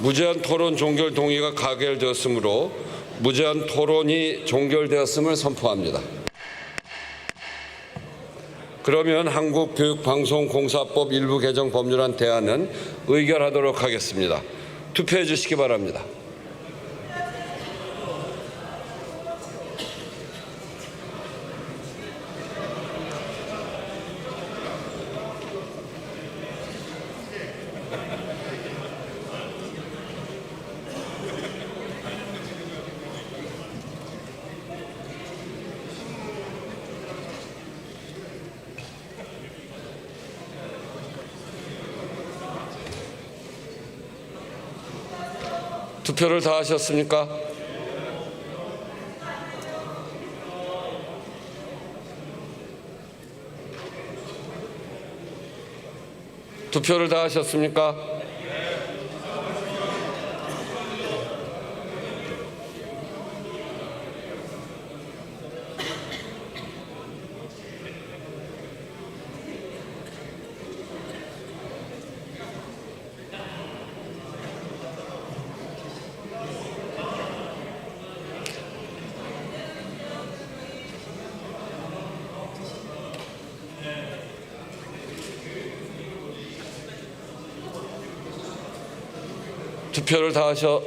무제한 토론 종결 동의가 가결되었으므로 무제한 토론이 종결되었음을 선포합니다. 그러면 한국교육방송공사법 일부 개정 법률안 대안은 의결하도록 하겠습니다. 투표해 주시기 바랍니다. 투표를 다 하셨습니까? 투표를 다 하셨습니까? 투표를 다 하셔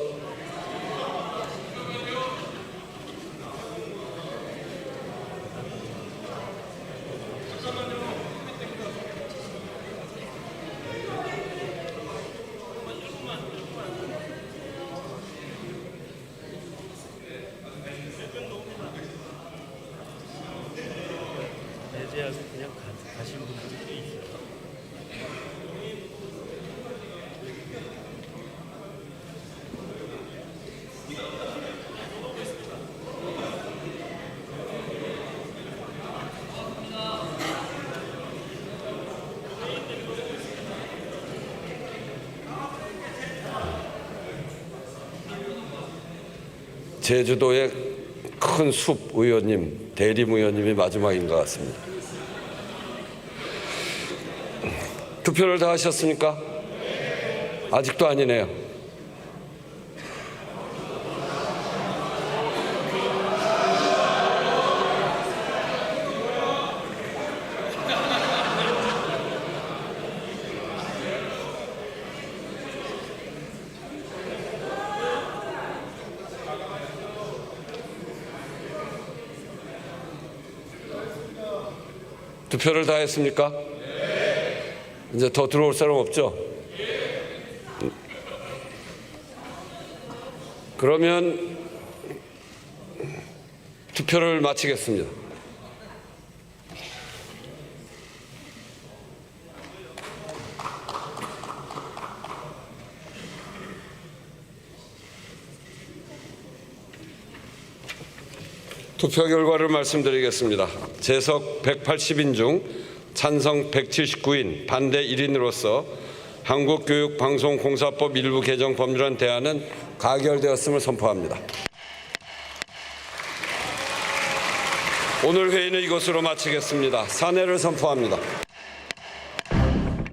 배제하고 그냥 가, 가신 분들이 꽤 있어요. 제주도의 큰 숲 의원님, 대림 의원님이 마지막인 것 같습니다. 투표를 다 하셨습니까? 아직도 아니네요. 투표를 다 했습니까? 이제 더 들어올 사람 없죠? 그러면 투표를 마치겠습니다. 투표 결과를 말씀드리겠습니다. 재석 180인 중 찬성 179인, 반대 1인으로서 한국교육방송공사법 일부 개정 법률안 대안은 가결되었음을 선포합니다. 오늘 회의는 이것으로 마치겠습니다. 사내를 선포합니다.